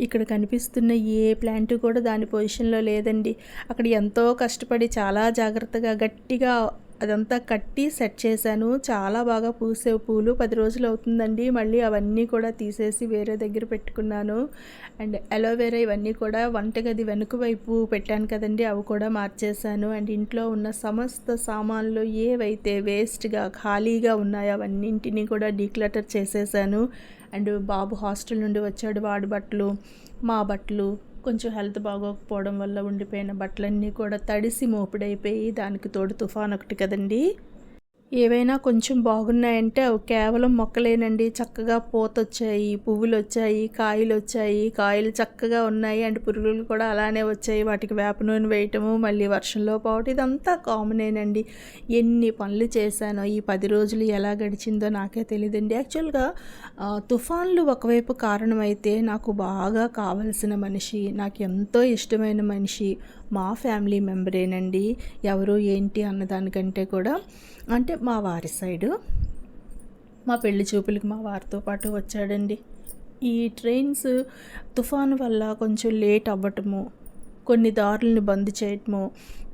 ఇక్కడ కనిపిస్తున్న ఏ ప్లాంట్ కూడా దాని పొజిషన్లో లేదండి. అక్కడ ఎంతో కష్టపడి చాలా జాగ్రత్తగా గట్టిగా అదంతా కట్టి సెట్ చేశాను. చాలా బాగా పూసే పూలు పది రోజులు అవుతుందండి. మళ్ళీ అవన్నీ కూడా తీసేసి వేరే దగ్గర పెట్టుకున్నాను. అండ్ అలోవెరా ఇవన్నీ కూడా వంటగది వెనుక వైపు పెట్టాను కదండి. అవి కూడా మార్చేశాను. అండ్ ఇంట్లో ఉన్న సమస్త సామాన్లు ఏవైతే వేస్ట్గా ఖాళీగా ఉన్నాయో అవన్నింటినీ కూడా డీక్లటర్ చేసేసాను. అండ్ బాబు హాస్టల్ నుండి వచ్చాడు వాడి బట్టలు మా బట్టలు. కొంచెం హెల్త్ బాగోకపోవడం వల్ల ఉండిపోయిన బట్టలన్నీ కూడా తడిసి మోపిడైపోయి దానికి తోడు తుఫాన్ ఒకటి కదండీ. ఏవైనా కొంచెం బాగున్నాయంటే అవి కేవలం మొక్కలేనండి. చక్కగా పూత వచ్చాయి పువ్వులు వచ్చాయి కాయలు వచ్చాయి కాయలు చక్కగా ఉన్నాయి అండ్ పురుగులు కూడా అలానే వచ్చాయి. వాటికి వేప నూనె వేయటము మళ్ళీ వర్షంలో పోవటం ఇదంతా కామనేనండి ఎన్ని పనులు చేశానో ఈ పది రోజులు ఎలా గడిచిందో నాకే తెలియదండి యాక్చువల్గా తుఫాన్లు ఒకవైపు కారణమైతే నాకు బాగా కావలసిన మనిషి నాకు ఎంతో ఇష్టమైన మనిషి మా ఫ్యామిలీ మెంబరేనండి. ఎవరు ఏంటి అన్నదానికంటే కూడా అంటే మా వారి సైడు. మా పెళ్ళి చూపులకి మా వారితో పాటు వచ్చాడండి. ఈ ట్రైన్స్ తుఫాను వల్ల కొంచెం లేట్ అవ్వటము కొన్ని దారులను బంద్ చేయటము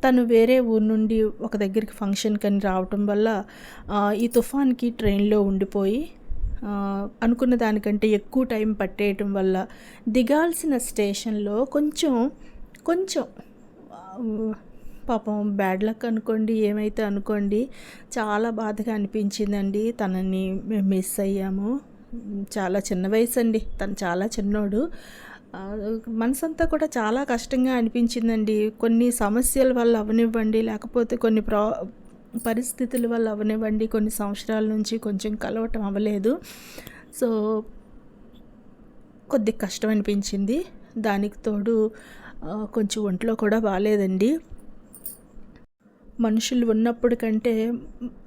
తను వేరే ఊరు నుండి ఒక దగ్గరికి ఫంక్షన్ కని రావటం వల్ల ఈ తుఫాన్కి ట్రైన్లో ఉండిపోయి అనుకున్న దానికంటే ఎక్కువ టైం పట్టేయటం వల్ల దిగాల్సిన స్టేషన్లో కొంచెం కొంచెం పాపం బ్యాడ్ లక్ అనుకోండి ఏమైతే అనుకోండి చాలా బాధగా అనిపించిందండి. తనని మేము మిస్ అయ్యాము. చాలా చిన్న వయసు అండి తను చాలా చిన్నోడు. మనసంతా కూడా చాలా కష్టంగా అనిపించిందండి. కొన్ని సమస్యల వల్ల అవనివ్వండి లేకపోతే కొన్ని ప్రా పరిస్థితుల వల్ల అవనివ్వండి. కొన్ని సంవత్సరాల నుంచి కొంచెం కలవటం అవ్వలేదు. సో కొద్ది కష్టం అనిపించింది. దానికి తోడు కొంచెం ఒంట్లో కూడా బాగాలేదండి. మనుషులు ఉన్నప్పుడు కంటే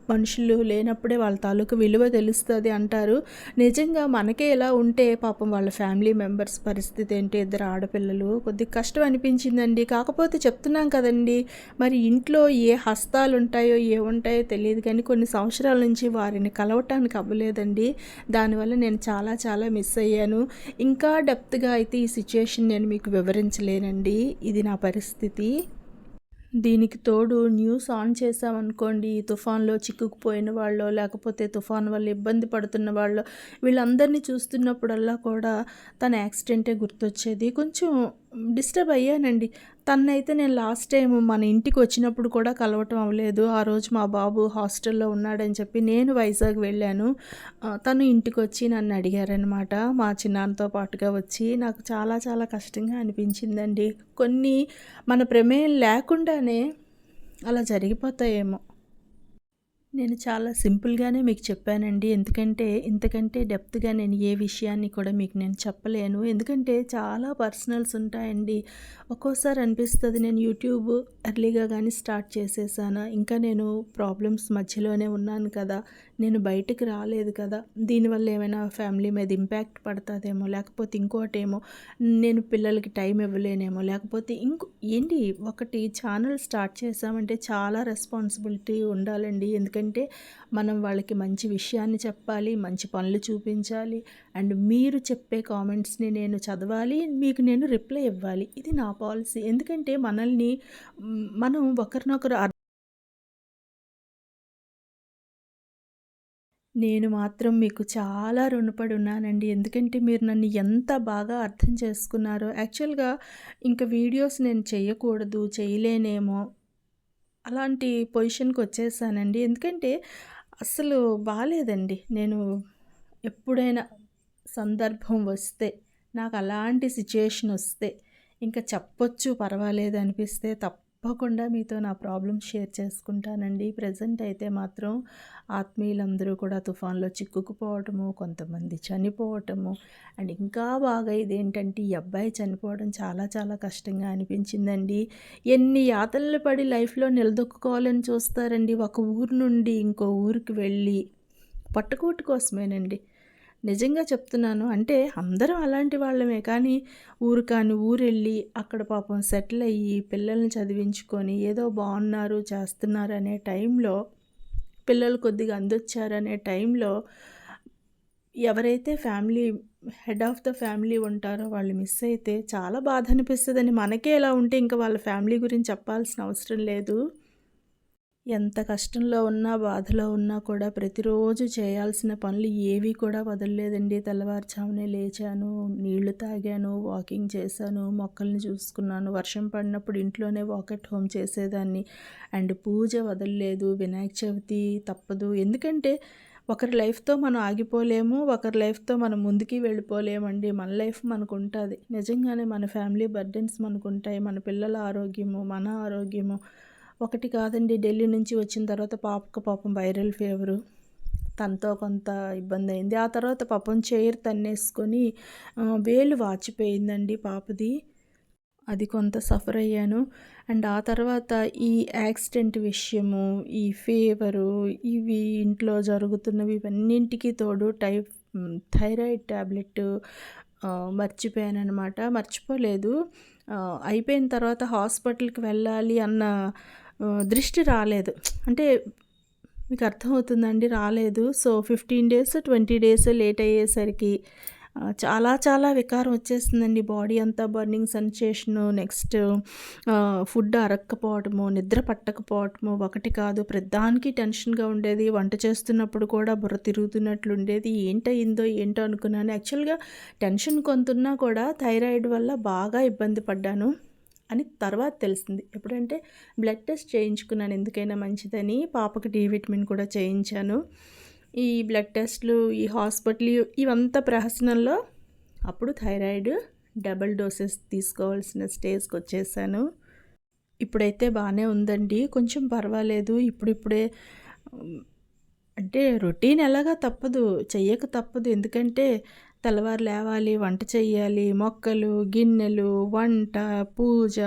మనుషులు లేనప్పుడే వాళ్ళ తాలూకు విలువ తెలుస్తుంది అంటారు. నిజంగా మనకే ఎలా ఉంటే పాపం వాళ్ళ ఫ్యామిలీ మెంబర్స్ పరిస్థితి ఏంటి ఇద్దరు ఆడపిల్లలు కొద్దిగా కష్టం అనిపించిందండి. కాకపోతే చెప్తున్నాం కదండి మరి ఇంట్లో ఏ హస్తాలు ఉంటాయో ఏ ఉంటాయో తెలియదు కానీ కొన్ని సంవత్సరాల నుంచి వారిని కలవటానికి అవ్వలేదండి. దానివల్ల నేను చాలా చాలా మిస్ అయ్యాను. ఇంకా డెప్త్గా అయితే ఈ సిచ్యుయేషన్ నేను మీకు వివరించలేనండి. ఇది నా పరిస్థితి. దీనికి తోడు న్యూస్ ఆన్ చేసామనుకోండి తుఫాన్లో చిక్కుకుపోయిన వాళ్ళు లేకపోతే తుఫాన్ వల్ల ఇబ్బంది పడుతున్న వాళ్ళు వీళ్ళందరినీ చూస్తున్నప్పుడల్లా కూడా తన యాక్సిడెంటే గుర్తొచ్చేది. కొంచెం డిస్టర్బ్ అయ్యానండి. తన్నైతే నేను లాస్ట్ టైం మన ఇంటికి వచ్చినప్పుడు కూడా కలవటం అవ్వలేదు. ఆ రోజు మా బాబు హాస్టల్లో ఉన్నాడని చెప్పి నేను వైజాగ్ వెళ్ళాను. తను ఇంటికి వచ్చి నన్ను అడిగారనమాట మా చిన్నాన్నతో పాటుగా వచ్చి నాకు చాలా చాలా కష్టంగా అనిపించిందండి. కొన్ని మన ప్రమేయం లేకుండానే అలా జరిగిపోతాయేమో. నేను చాలా సింపుల్గానే మీకు చెప్పానండి. ఎందుకంటే ఇంతకంటే డెప్త్గా నేను ఏ విషయాన్ని కూడా మీకు నేను చెప్పలేను. ఎందుకంటే చాలా పర్సనల్స్ ఉంటాయండి. ఒక్కోసారి అనిపిస్తుంది నేను యూట్యూబ్ ఎర్లీగా కానీ స్టార్ట్ చేసేసాను? ఇంకా నేను ప్రాబ్లమ్స్ మధ్యలోనే ఉన్నాను కదా. నేను బయటికి రాలేదు కదా దీనివల్ల ఏమైనా ఫ్యామిలీ మీద ఇంపాక్ట్ పడుతుందేమో లేకపోతే ఇంకోటేమో నేను పిల్లలకి టైం ఇవ్వలేనేమో లేకపోతే ఇంకో ఏంటి ఒకటి ఛానల్ స్టార్ట్ చేసామంటే చాలా రెస్పాన్సిబిలిటీ ఉండాలండి. ఎందుకంటే మనం వాళ్ళకి మంచి విషయాన్ని చెప్పాలి మంచి పనులు చూపించాలి అండ్ మీరు చెప్పే కామెంట్స్ని నేను చదవాలి మీకు నేను రిప్లై ఇవ్వాలి. ఇది నా పాలసీ. ఎందుకంటే మనల్ని మనం ఒకరినొకరు నేను మాత్రం మీకు చాలా రుణపడి ఉన్నానండి ఎందుకంటే మీరు నన్ను ఎంత బాగా అర్థం చేసుకున్నారో యాక్చువల్గా ఇంకా వీడియోస్ నేను చేయకూడదు చేయలేనేమో అలాంటి పొజిషన్కి వచ్చేసానండి. ఎందుకంటే అసలు బాగాలేదండి నేను ఎప్పుడైనా సందర్భం వస్తే నాకు అలాంటి సిచ్యుయేషన్ వస్తే ఇంకా చెప్పొచ్చు పర్వాలేదు అనిపిస్తే తప్ప తప్పకుండా మీతో నా ప్రాబ్లమ్స్ షేర్ చేసుకుంటానండి. ప్రజెంట్ అయితే మాత్రం ఆత్మీయులందరూ కూడా తుఫాన్లో చిక్కుకుపోవటము కొంతమంది చనిపోవటము అండ్ ఇంకా బాగా ఇదేంటంటే ఈ అబ్బాయి చనిపోవడం చాలా చాలా కష్టంగా అనిపించిందండి. ఎన్ని యాతనలు పడి లైఫ్లో నిలదొక్కుకోవాలని చూస్తారండి. ఒక ఊరు నుండి ఇంకో ఊరికి వెళ్ళి పట్టుకోటు కోసమేనండి. నిజంగా చెప్తున్నాను. అంటే అందరం అలాంటి వాళ్ళమే. కానీ ఊరు కాని ఊరెళ్ళి అక్కడ పాపం సెటిల్ అయ్యి పిల్లల్ని చదివించుకొని ఏదో బాగున్నారు చేస్తున్నారు అనే టైంలో పిల్లలు కొద్దిగా అందొచ్చారనే టైంలో ఎవరైతే family head of the family ఉంటారో వాళ్ళు మిస్ అయితే చాలా బాధ అనిపిస్తుందండి. మనకే ఎలా ఉంటే ఇంకా వాళ్ళ ఫ్యామిలీ గురించి చెప్పాల్సిన అవసరం లేదు. ఎంత కష్టంలో ఉన్నా బాధలో ఉన్నా కూడా ప్రతిరోజు చేయాల్సిన పనులు ఏవి కూడా వదలలేదండి. తెల్లవారుజామునే లేచాను నీళ్ళు తాగాను వాకింగ్ చేశాను మొక్కల్ని చూసుకున్నాను. వర్షం పడినప్పుడు ఇంట్లోనే వాకట్ హోమ్ చేసేదాన్ని. అండ్ పూజ వదలలేదు వినాయక చవితి తప్పదు. ఎందుకంటే ఒకరి లైఫ్తో మనం ఆగిపోలేము ఒకరి లైఫ్తో మనం ముందుకి వెళ్ళిపోలేమండి. మన లైఫ్ మనకు ఉంటుంది నిజంగానే మన ఫ్యామిలీ బర్డెన్స్ మనకు ఉంటాయి మన పిల్లల ఆరోగ్యము మన ఆరోగ్యము ఒకటి కాదండి. ఢిల్లీ నుంచి వచ్చిన తర్వాత పాపకు పాపం వైరల్ ఫీవరు. తనతో కొంత ఇబ్బంది అయింది. ఆ తర్వాత పాపం చైర్ తన్నేసుకొని వేలు వాచిపోయిందండి పాపది. అది కొంత సఫర్ అయ్యాను. అండ్ ఆ తర్వాత ఈ యాక్సిడెంట్ విషయము ఈ ఫీవరు ఇవి ఇంట్లో జరుగుతున్నవి ఇవన్నింటికి తోడు టైప్ థైరాయిడ్ ట్యాబ్లెట్ మర్చిపోయాను అనమాట మర్చిపోలేదు. అయిపోయిన తర్వాత హాస్పిటల్కి వెళ్ళాలి అన్న దృష్టి రాలేదు. అంటే మీకు అర్థమవుతుందండి రాలేదు. So fifteen days twenty days late అయ్యేసరికి చాలా చాలా వికారం వచ్చేస్తుందండి. బాడీ అంతా బర్నింగ్ సెన్సేషను నెక్స్ట్ ఫుడ్ అరక్కపోవటము నిద్ర పట్టకపోవటము ఒకటి కాదు ప్రధానికి టెన్షన్గా ఉండేది వంట చేస్తున్నప్పుడు కూడా బుర్ర తిరుగుతున్నట్లు ఉండేది. ఏంటయిందో ఏంటో అనుకున్నాను. యాక్చువల్గా టెన్షన్ కొంతున్నా కూడా థైరాయిడ్ వల్ల బాగా ఇబ్బంది పడ్డాను. అని తర్వాత తెలిసింది. ఎప్పుడంటే బ్లడ్ టెస్ట్ చేయించుకున్నాను ఎందుకైనా మంచిదని. పాపకి డి విటమిన్ కూడా చేయించాను. ఈ బ్లడ్ టెస్ట్లు ఈ హాస్పిటల్ ఇవంతా ప్రహసనంలో అప్పుడు థైరాయిడ్ డబల్ డోసెస్ తీసుకోవాల్సిన స్టేజ్కి వచ్చేసాను. ఇప్పుడైతే బాగానే ఉందండి. కొంచెం పర్వాలేదు. ఇప్పుడిప్పుడే అంటే రొటీన్ ఎలాగా తప్పదు. చెయ్యక తప్పదు. ఎందుకంటే తెల్లవారు లేవాలి వంట చేయాలి మొక్కలు గిన్నెలు వంట పూజ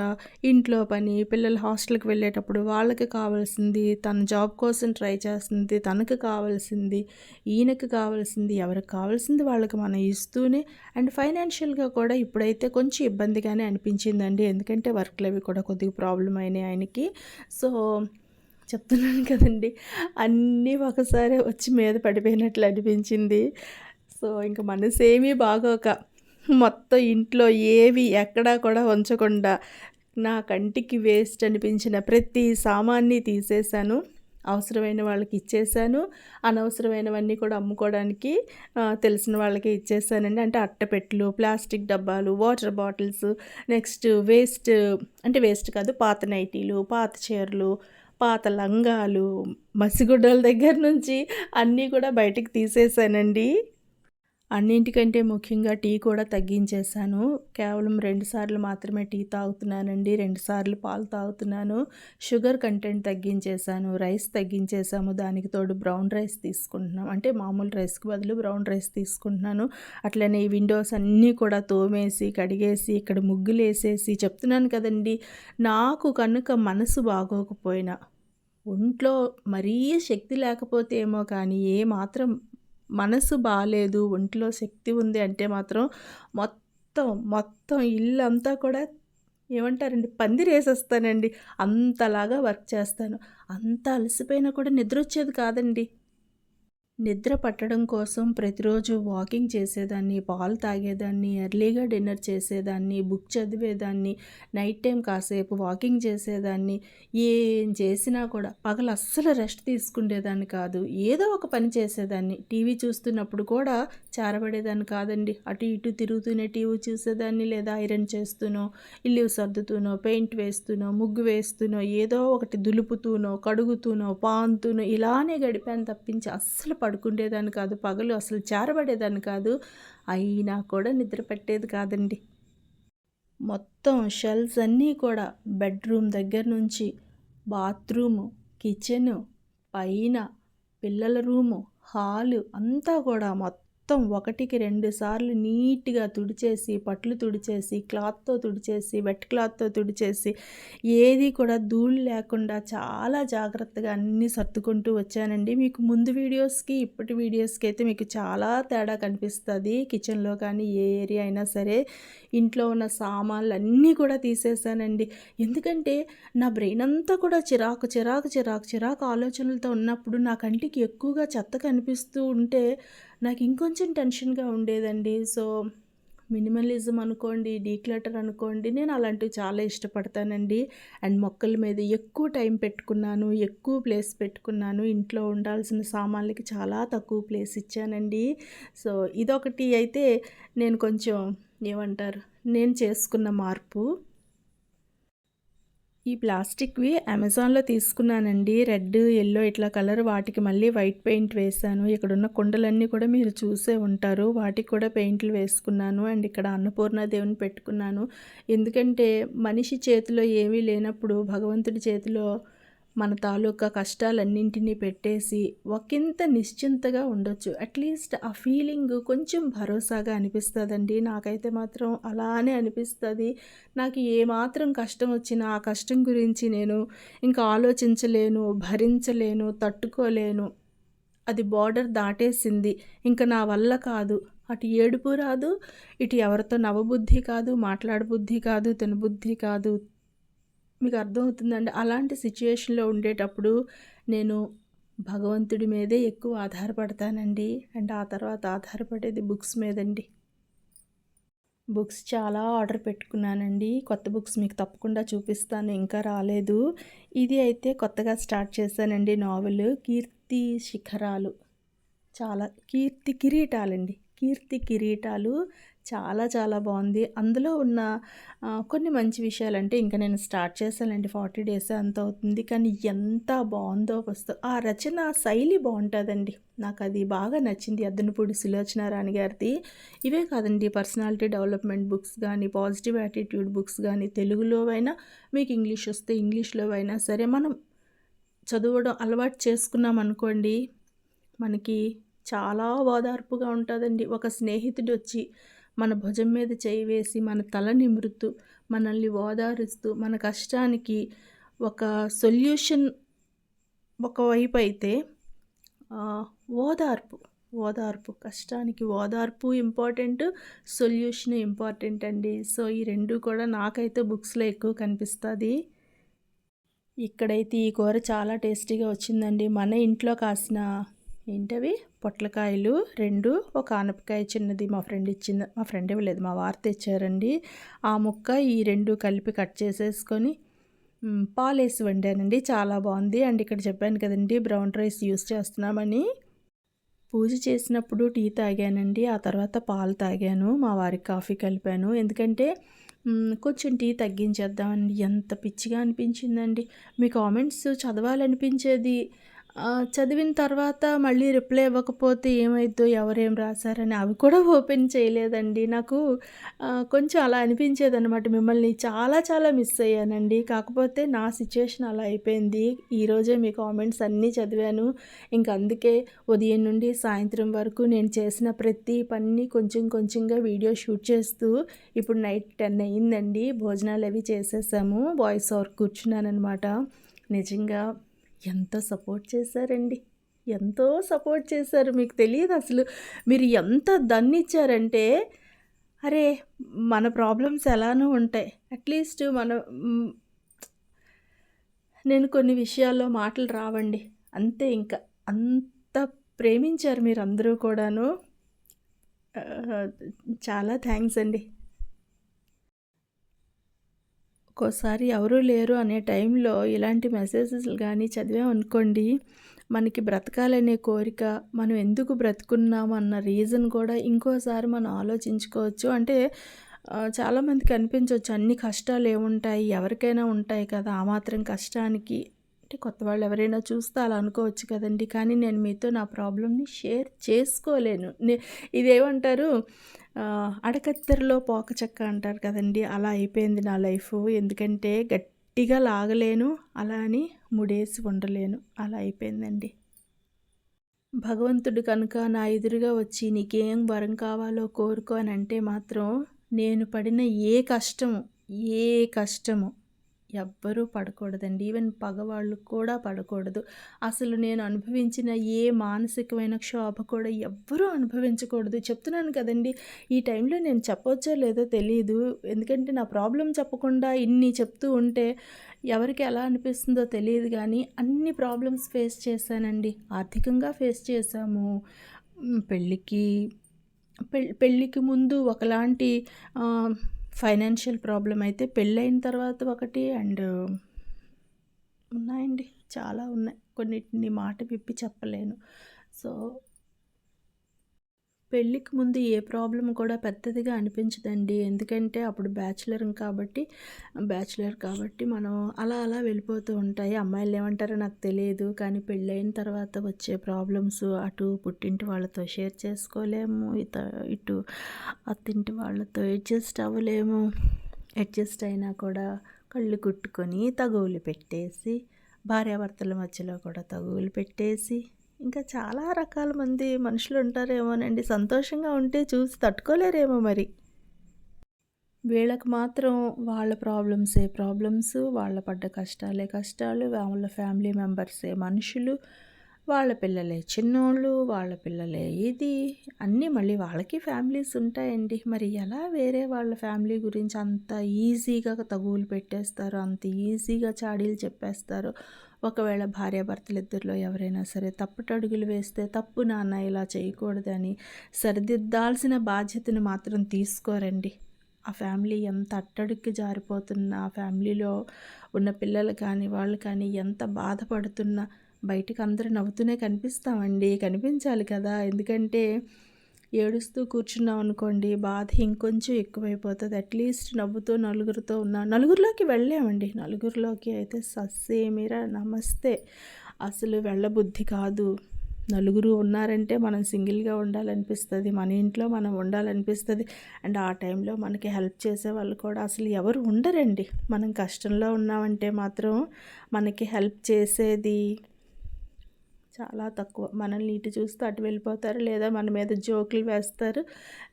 ఇంట్లో పని పిల్లలు హాస్టల్కి వెళ్ళేటప్పుడు వాళ్ళకి కావాల్సింది తన జాబ్ కోసం ట్రై చేస్తుంది తనకు కావాల్సింది ఈయనకి కావాల్సింది ఎవరికి కావాల్సింది వాళ్ళకి మనం ఇస్తూనే అండ్ ఫైనాన్షియల్గా కూడా ఇప్పుడైతే కొంచెం ఇబ్బందిగానే అనిపించిందండి. ఎందుకంటే వర్క్లు అవి కూడా కొద్దిగా ప్రాబ్లం అయినాయి ఆయనకి. సో చెప్తున్నాను కదండి అన్నీ ఒకసారి వచ్చి మీద పడిపోయినట్లు అనిపించింది. సో ఇంకా మనసేమీ బాగోక. మొత్తం ఇంట్లో ఏవి ఎక్కడా కూడా ఉంచకుండా నా కంటికి వేస్ట్ అనిపించిన ప్రతి సామాన్ని తీసేశాను. అవసరమైన వాళ్ళకి ఇచ్చేసాను అనవసరమైనవన్నీ కూడా అమ్ముకోవడానికి తెలిసిన వాళ్ళకి ఇచ్చేసానండి అంటే అట్టపెట్లు ప్లాస్టిక్ డబ్బాలు వాటర్ బాటిల్స్ నెక్స్ట్ వేస్ట్ అంటే వేస్ట్ కాదు పాత నైటీలు పాత చీరలు పాత లంగాలు మసిగుడ్డల దగ్గర నుంచి అన్నీ కూడా బయటకు తీసేసానండి అన్నింటికంటే ముఖ్యంగా టీ కూడా తగ్గించేశాను. కేవలం రెండు సార్లు మాత్రమే టీ తాగుతున్నానండి. రెండు సార్లు పాలు తాగుతున్నాను. షుగర్ కంటెంట్ తగ్గించేశాను. రైస్ తగ్గించేసాము దానికి తోడు బ్రౌన్ రైస్ తీసుకుంటున్నాం. అంటే మామూలు రైస్కి బదులు బ్రౌన్ రైస్ తీసుకుంటున్నాను. అట్లనే ఈ విండోస్ అన్నీ కూడా తోమేసి కడిగేసి ఇక్కడ ముగ్గులు వేసేసి చెప్తున్నాను కదండి. నాకు కనుక మనసు బాగోకపోయినా ఒంట్లో మరీ శక్తి లేకపోతే ఏమో కానీ ఏ మాత్రం మనసు బాగాలేదు ఒంట్లో శక్తి ఉంది అంటే మాత్రం మొత్తం మొత్తం ఇల్లు అంతా కూడా ఏమంటారండి? పందిరేసేస్తానండి. అంతలాగా వర్క్ చేస్తాను. అంత అలసిపోయినా కూడా నిద్ర వచ్చేది కాదండి. నిద్ర పట్టడం కోసం ప్రతిరోజు వాకింగ్ చేసేదాన్ని పాలు తాగేదాన్ని ఎర్లీగా డిన్నర్ చేసేదాన్ని బుక్ చదివేదాన్ని నైట్ టైం కాసేపు వాకింగ్ చేసేదాన్ని. ఏం చేసినా కూడా పగలు అస్సలు రెస్ట్ తీసుకునేదాన్ని కాదు. ఏదో ఒక పని చేసేదాన్ని. టీవీ చూస్తున్నప్పుడు కూడా చారబడేదాన్ని కాదండి. అటు ఇటు తిరుగుతూనే టీవీ చూసేదాన్ని లేదా ఐరన్ చేస్తూనో ఇల్లు సర్దుతూనో పెయింట్ వేస్తూనో ముగ్గు వేస్తూనో ఏదో ఒకటి దులుపుతూనో కడుగుతూనో పాంతూనో ఇలానే గడిపాను తప్పించి అస్సలు పడుకుండేదాన్ని కాదు పగలు అసలు చారబడేదాన్ని కాదు అయినా కూడా నిద్ర పెట్టేది కాదండి. మొత్తం షెల్స్ అన్నీ కూడా బెడ్రూమ్ దగ్గర నుంచి బాత్రూము కిచెను పైన పిల్లల రూము హాలు అంతా కూడా మొత్తం మొత్తం ఒకటికి రెండు సార్లు నీట్గా తుడిచేసి పట్లు తుడిచేసి క్లాత్తో తుడిచేసి వెట్ క్లాత్తో తుడిచేసి ఏది కూడా ధూళి లేకుండా చాలా జాగ్రత్తగా అన్నీ సర్దుకుంటూ వచ్చానండి. మీకు ముందు వీడియోస్కి ఇప్పటి వీడియోస్కి అయితే మీకు చాలా తేడా కనిపిస్తుంది. కిచెన్లో కానీ ఏ ఏరియా అయినా సరే ఇంట్లో ఉన్న సామాన్లు అన్నీ కూడా తీసేసానండి. ఎందుకంటే నా బ్రెయిన్ అంతా కూడా చిరాకు చిరాకు చిరాకు చిరాకు ఆలోచనలతో ఉన్నప్పుడు నా కంటికి ఎక్కువగా చెత్త కనిపిస్తూ ఉంటే నాకు ఇంకొంచెం టెన్షన్‌గా ఉండేదండి. సో, మినిమలిజం అనుకోండి, డీక్లటర్ అనుకోండి, నేను అలాంటివి చాలా ఇష్టపడతానండి. అండ్ మొక్కల మీద ఎక్కువ టైం పెట్టుకున్నాను. ఎక్కువ ప్లేస్ పెట్టుకున్నాను. ఇంట్లో ఉండాల్సిన సామాన్లకి చాలా తక్కువ ప్లేస్ ఇచ్చానండి. సో, ఇదొకటి అయితే నేను కొంచెం ఏమంటారు, నేను చేసుకున్న మార్పు. ఈ ప్లాస్టిక్‌వి అమెజాన్‌లో తీసుకున్నానండి. రెడ్, ఎల్లో ఇట్లా కలర్ వాటికి మళ్ళీ వైట్ పెయింట్ వేశాను. ఇక్కడున్న కుండలన్నీ కూడా మీరు చూసే ఉంటారు. వాటికి కూడా పెయింట్లు వేసుకున్నాను. అండ్ ఇక్కడ అన్నపూర్ణ దేవుని పెట్టుకున్నాను. ఎందుకంటే మనిషి చేతిలో ఏమీ లేనప్పుడు భగవంతుడి చేతిలో మన తాలూకా కష్టాలన్నింటినీ పెట్టేసి ఒకంత నిశ్చింతగా ఉండొచ్చు. అట్‌లీస్ట్ ఆ ఫీలింగ్ కొంచెం భరోసాగా అనిపిస్తుందండి నాకైతే మాత్రం అలానే అనిపిస్తుంది నాకు ఏమాత్రం కష్టం వచ్చినా ఆ కష్టం గురించి నేను ఇంకా ఆలోచించలేను, భరించలేను, తట్టుకోలేను. అది బోర్డర్ దాటేసింది. ఇంకా నా వల్ల కాదు. అటు ఏడుపు రాదు, ఇటు ఎవరితో నవబుద్ధి కాదు, మాట్లాడబుద్ధి కాదు, తినబుద్ధి కాదు. మీకు అర్థమవుతుందండి. అలాంటి సిచ్యువేషన్లో ఉండేటప్పుడు నేను భగవంతుడి మీదే ఎక్కువ ఆధారపడతానండి. అండ్ ఆ తర్వాత ఆధారపడేది బుక్స్ మీదండి. బుక్స్ చాలా ఆర్డర్ పెట్టుకున్నానండి. కొత్త బుక్స్ మీకు తప్పకుండా చూపిస్తాను. ఇంకా రాలేదు. ఇది అయితే కొత్తగా స్టార్ట్ చేశానండి నావెల్ 'కీర్తి శిఖరాలు'. చాలా 'కీర్తి కిరీటాలండి. 'కీర్తి కిరీటాలు' చాలా చాలా బాగుంది అందులో ఉన్న కొన్ని మంచి విషయాలంటే ఇంకా నేను స్టార్ట్ చేశానండి. ఫార్టీ డేస్ అంత అవుతుంది. కానీ ఎంత బాగుందో వస్తు ఆ రచన శైలి బాగుంటుందండి నాకు అది బాగా నచ్చింది. అద్దనపూడి సులోచనారాణి గారిది. ఇవే కాదండి పర్సనాలిటీ డెవలప్‌మెంట్ బుక్స్ కానీ పాజిటివ్ యాటిట్యూడ్ బుక్స్ కానీ తెలుగులో అయినా మీకు ఇంగ్లీష్ వస్తే ఇంగ్లీష్‌లోవైనా సరే మనం చదవడం అలవాటు చేసుకున్నామనుకోండి, మనకి చాలా ఓదార్పుగా ఉంటుందండి ఒక స్నేహితుడు వచ్చి మన భుజం మీద చేయి వేసి, మన తల నిమురుతూ, మనల్ని ఓదారుస్తూ, మన కష్టానికి ఒక సొల్యూషన్ ఒకవైపు అయితే ఓదార్పు, ఓదార్పు కష్టానికి ఓదార్పు ఇంపార్టెంట్, సొల్యూషన్ ఇంపార్టెంట్ అండి. సో, ఈ రెండు కూడా నాకైతే బుక్స్‌లో ఎక్కువ కనిపిస్తుంది ఇక్కడైతే ఈ కూర చాలా టేస్టీగా వచ్చిందండి. మన ఇంట్లో కాసిన ఏంటవి పొట్లకాయలు రెండు ఒక ఆనపకాయ చిన్నది మా ఫ్రెండ్ ఇచ్చింది. మా ఫ్రెండ్ ఇవ్వలేదు. మా వారు తెచ్చారండి. ఆ ముక్క ఈ రెండు కలిపి కట్ చేసేసుకొని పాలు పాలేసి వండానండి. చాలా బాగుంది అండ్ ఇక్కడ చెప్పాను కదండి బ్రౌన్ రైస్ యూస్ చేస్తున్నామని. పూజ చేసినప్పుడు టీ తాగానండి. ఆ తర్వాత పాలు తాగాను. మా వారికి కాఫీ కలిపాను. ఎందుకంటే కొంచెం టీ తగ్గించేద్దామండి ఎంత పిచ్చిగా అనిపించిందండి. మీ కామెంట్స్ చదవాలనిపించేది. చదివిన తర్వాత మళ్ళీ రిప్లై ఇవ్వకపోతే ఏమైద్దో, ఎవరేం రాశారని అవి కూడా ఓపెన్ చేయలేదండి. నాకు కొంచెం అలా అనిపించేదనమాట. మిమ్మల్ని చాలా చాలా మిస్ అయ్యానండి. కాకపోతే నా సిచ్యువేషన్ అలా అయిపోయింది. ఈరోజే మీ కామెంట్స్ అన్నీ చదివాను. ఇంక అందుకే ఉదయం నుండి సాయంత్రం వరకు నేను చేసిన ప్రతి పని కొంచెం కొంచెంగా వీడియో షూట్ చేస్తూ ఇప్పుడు నైట్ 10 అయిందండి. అవి చేసేసాము. వాయిస్ ఓవర్ కూర్చున్నాననమాట. నిజంగా ఎంత సపోర్ట్ చేశారండి. ఎంతో సపోర్ట్ చేశారు. మీకు తెలియదు అసలు మీరు ఎంత దన్నిచ్చారంటే, అరే! మన ప్రాబ్లమ్స్ ఎలానో ఉంటాయి. అట్‌లీస్ట్ మనం నేను కొన్ని విషయాల్లో మాటలు రావండి. అంతే ఇంకా అంత ప్రేమించారు మీరు అందరూ కూడాను. చాలా థ్యాంక్స్ అండి. ఒక్కోసారి ఎవరూ లేరు అనే టైంలో ఇలాంటి మెసేజెస్‌లు కానీ చదివామనుకోండి, మనకి బ్రతకాలనే కోరిక, మనం ఎందుకు బ్రతుకున్నాం అన్న రీజన్ కూడా ఇంకోసారి మనం ఆలోచించుకోవచ్చు. అంటే చాలామందికి అనిపించవచ్చు అన్ని కష్టాలు ఏముంటాయి, ఎవరికైనా ఉంటాయి కదా! ఆ మాత్రం కష్టానికి అంటే కొత్త వాళ్ళు ఎవరైనా చూస్తే అలా అనుకోవచ్చు కదండీ! కానీ నేను మీతో నా ప్రాబ్లమ్‌ని షేర్ చేసుకోలేను. నే ఇదేమంటారు అడకత్తెరలో పోక చెక్క అంటారు కదండీ! అలా అయిపోయింది నా లైఫ్ ఎందుకంటే గట్టిగా లాగలేను. అలా అని ముడేసి ఉండలేను. అలా అయిపోయిందండి. భగవంతుడు కనుక నా ఎదురుగా వచ్చి నీకేం వరం కావాలో కోరుకో అని అంటే మాత్రం నేను పడిన ఏ కష్టము, ఏ కష్టము ఎవ్వరూ పడకూడదండి. ఈవెన్ పగవాళ్ళు కూడా పడకూడదు. అసలు నేను అనుభవించిన ఏ మానసికమైన క్షోభ కూడా ఎవ్వరూ అనుభవించకూడదు. చెప్తున్నాను కదండీ! ఈ టైంలో నేను చెప్పొచ్చో లేదో తెలియదు ఎందుకంటే నా ప్రాబ్లం చెప్పకుండా ఇన్ని చెప్తూ ఉంటే ఎవరికి ఎలా అనిపిస్తుందో తెలియదు కానీ అన్ని ప్రాబ్లమ్స్ ఫేస్ చేశానండి. ఆర్థికంగా ఫేస్ చేశాము. పెళ్ళికి పెళ్- పెళ్ళికి ముందు ఒకలాంటి ఫైనాన్షియల్ ప్రాబ్లం అయితే పెళ్ళైన తర్వాత ఒకటి అండ్ ఉన్నాయండి చాలా ఉన్నాయి. కొన్నిటిని మాట విప్పి చెప్పలేను. సో పెళ్ళికి ముందు ఏ ప్రాబ్లం కూడా పెద్దదిగా అనిపించదండి. ఎందుకంటే అప్పుడు బ్యాచులర్ కాబట్టి బ్యాచులర్ కాబట్టి మనం అలా అలా వెళ్ళిపోతూ ఉంటాయి. అమ్మాయిలు ఏమంటారో నాకు తెలియదు. కానీ పెళ్ళైన తర్వాత వచ్చే ప్రాబ్లమ్స్ అటు పుట్టింటి వాళ్ళతో షేర్ చేసుకోలేము. ఇత ఇటు అత్తింటి వాళ్ళతో అడ్జస్ట్ అవ్వలేము. అడ్జస్ట్ అయినా కూడా కళ్ళు కుట్టుకొని తగువులు పెట్టేసి భార్యాభర్తల మధ్యలో కూడా తగువులు పెట్టేసి ఇంకా చాలా రకాల మంది మనుషులు ఉంటారేమోనండి సంతోషంగా ఉంటే చూసి తట్టుకోలేరేమో మరి. వీళ్ళకి మాత్రం వాళ్ళ ప్రాబ్లమ్సే. ప్రాబ్లమ్స్ వాళ్ళ పడ్డ కష్టాలే కష్టాలు వాళ్ళ ఫ్యామిలీ మెంబర్సే. మనుషులు వాళ్ళ పిల్లలే చిన్నోళ్ళు వాళ్ళ పిల్లలే ఇది. అన్నీ మళ్ళీ వాళ్ళకి ఫ్యామిలీస్ ఉంటాయండి. మరి ఎలా వేరే వాళ్ళ ఫ్యామిలీ గురించి అంత ఈజీగా తగువులు పెట్టేస్తారు అంత ఈజీగా చాడీలు చెప్పేస్తారు? ఒకవేళ భార్యాభర్తలు ఇద్దరిలో ఎవరైనా సరే తప్పుటడుగులు వేస్తే తప్పు నాన్న ఇలా చేయకూడదని సరిదిద్దాల్సిన బాధ్యతను మాత్రం తీసుకోరండి. ఆ ఫ్యామిలీ ఎంత అట్టడుక్కి జారిపోతున్నా ఆ ఫ్యామిలీలో ఉన్న పిల్లలు కానీ వాళ్ళు కానీ ఎంత బాధపడుతున్నా బయటికి అందరూ నవ్వుతూనే కనిపిస్తామండి. కనిపించాలి కదా. ఎందుకంటే ఏడుస్తూ కూర్చున్నాం అనుకోండి బాధ ఇంకొంచెం ఎక్కువైపోతుంది. అట్లీస్ట్ నవ్వుతూ నలుగురితో ఉన్నా నలుగురిలోకి వెళ్ళామండి. నలుగురిలోకి అయితే సస్సేమిరా నమస్తే. అసలు వెళ్ళబుద్ధి కాదు. నలుగురు ఉన్నారంటే మనం సింగిల్గా ఉండాలనిపిస్తుంది. మన ఇంట్లో మనం ఉండాలనిపిస్తుంది. అండ్ ఆ టైంలో మనకి హెల్ప్ చేసే వాళ్ళు కూడా అసలు ఎవరు ఉండరండి. మనం కష్టంలో ఉన్నామంటే మాత్రం మనకి హెల్ప్ చేసేది చాలా తక్కువ. మనల్ని ఇటు చూస్తే అటు వెళ్ళిపోతారు లేదా మన మీద జోకులు వేస్తారు.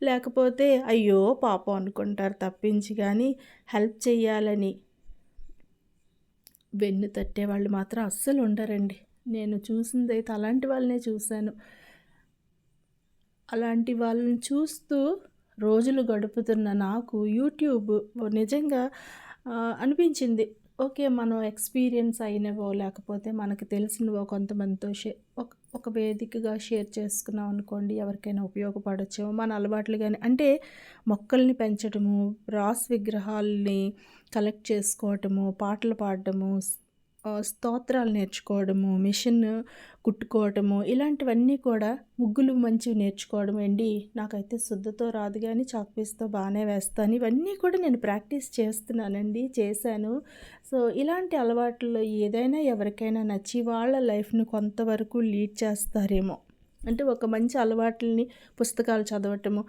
లేకపోతే అయ్యో పాపం అనుకుంటారు తప్పించి కానీ హెల్ప్ చేయాలని వెన్ను తట్టే వాళ్ళు మాత్రం అస్సలు ఉండరండి. నేను చూసింది అయితే అలాంటి వాళ్ళనే చూశాను. అలాంటి వాళ్ళని చూస్తూ రోజులు గడుపుతున్న నాకు యూట్యూబ్ నిజంగా అనిపించింది. ఓకే మనం ఎక్స్పీరియన్స్ అయినవో లేకపోతే మనకు తెలిసినవో కొంతమందితో షే ఒక ఒక వేదికగా షేర్ చేసుకున్నాం అనుకోండి ఎవరికైనా ఉపయోగపడచ్చేమో మన అలవాట్లు కానీ అంటే మొక్కల్ని పెంచడము రాస్ విగ్రహాలని కలెక్ట్ చేసుకోవటము పాటలు పాడటము స్తోత్రాలు నేర్చుకోవడము మిషన్ కుట్టుకోవటము ఇలాంటివన్నీ కూడా ముగ్గులు మంచివి నేర్చుకోవడం అండి. నాకైతే శుద్ధతో రాదు కానీ చాక్పీస్తో బాగానే వేస్తాను. ఇవన్నీ కూడా నేను ప్రాక్టీస్ చేస్తున్నానండి చేశాను. సో ఇలాంటి అలవాట్లలో ఏదైనా ఎవరికైనా నచ్చి వాళ్ళ లైఫ్ను కొంతవరకు లీడ్ చేస్తారేమో. అంటే ఒక మంచి అలవాట్లని పుస్తకాలు చదవటము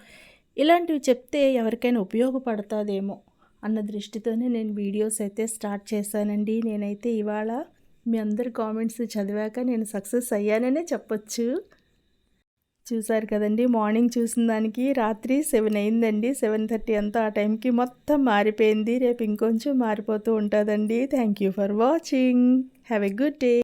ఇలాంటివి చెప్తే ఎవరికైనా ఉపయోగపడుతుందేమో. అన్న దృష్టితోనే నేను వీడియోస్ అయితే స్టార్ట్ చేశానండి. నేనైతే ఇవాళ మీ అందరి కామెంట్స్ చదివాక నేను సక్సెస్ అయ్యాననే చెప్పొచ్చు. చూసారు కదండి మార్నింగ్ చూసిన దానికి రాత్రి సెవెన్ అయిందండి. సెవెన్ థర్టీ అంతా ఆ టైంకి మొత్తం మారిపోయింది. రేపు ఇంకొంచెం మారిపోతూ ఉంటుందండి. Thank you for watching. Have a good day.